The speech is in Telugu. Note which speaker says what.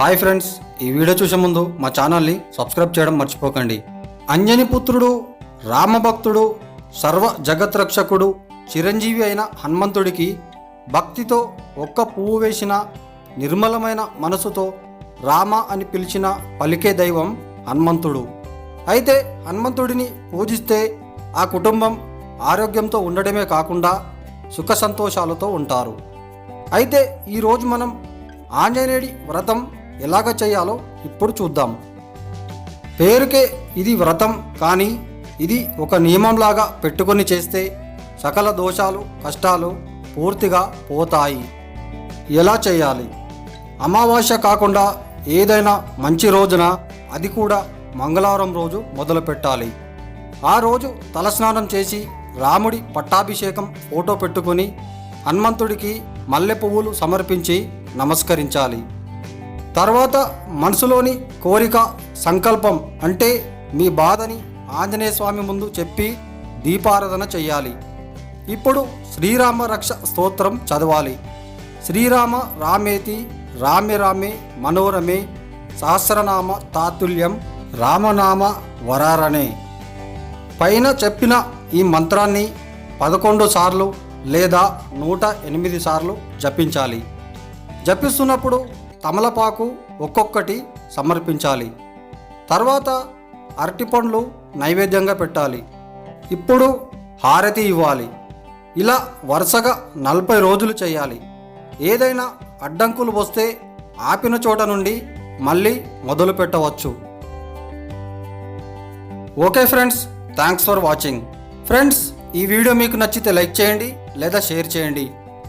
Speaker 1: హాయ్ ఫ్రెండ్స్ ఈ వీడియో చూసే ముందు మా ఛానల్ని సబ్స్క్రైబ్ చేయడం మర్చిపోకండి. అంజని పుత్రుడు రామభక్తుడు సర్వ జగత్రక్షకుడు చిరంజీవి అయిన హనుమంతుడికి భక్తితో ఒక్క పువ్వు వేసిన నిర్మలమైన మనసుతో రామ అని పిలిచిన పలికే దైవం హనుమంతుడు. అయితే హనుమంతుడిని పూజిస్తే ఆ కుటుంబం ఆరోగ్యంతో ఉండడమే కాకుండా సుఖ సంతోషాలతో ఉంటారు. అయితే ఈరోజు మనం ఆంజనేయుడి వ్రతం ఎలాగ చేయాలో ఇప్పుడు చూద్దాం. పేరుకే ఇది వ్రతం కానీ ఇది ఒక నియమంలాగా పెట్టుకొని చేస్తే సకల దోషాలు కష్టాలు పూర్తిగా పోతాయి. ఎలా చేయాలి? అమావాస్య కాకుండా ఏదైనా మంచి రోజున అది కూడా మంగళవారం రోజు మొదలు పెట్టాలి. ఆ రోజు తలస్నానం చేసి రాముడి పట్టాభిషేకం ఫోటో పెట్టుకొని హనుమంతుడికి మల్లె పువ్వులు సమర్పించి నమస్కరించాలి. తర్వాత మనసులోని కోరిక సంకల్పం అంటే మీ బాధని ఆంజనేయ స్వామి ముందు చెప్పి దీపారాధన చెయ్యాలి. ఇప్పుడు శ్రీరామ రక్ష స్తోత్రం చదవాలి. శ్రీరామ రామేతి రామే రామే మనోరమే సహస్రనామ తాతుల్యం రామనామ వరారనే. పైన చెప్పిన ఈ మంత్రాన్ని పదకొండు సార్లు లేదా నూట ఎనిమిది సార్లు జపించాలి. జపిస్తున్నప్పుడు తమలపాకు ఒక్కొక్కటి సమర్పించాలి. తర్వాత అరటిపండ్లు నైవేద్యంగా పెట్టాలి. ఇప్పుడు హారతి ఇవ్వాలి. ఇలా వరుసగా నలభై రోజులు చేయాలి. ఏదైనా అడ్డంకులు వస్తే ఆపిన చోట నుండి మళ్ళీ మొదలు పెట్టవచ్చు. Okay friends thanks for watching. Friends ఈ వీడియో మీకు నచ్చితే లైక్ చేయండి లేదా షేర్ చేయండి.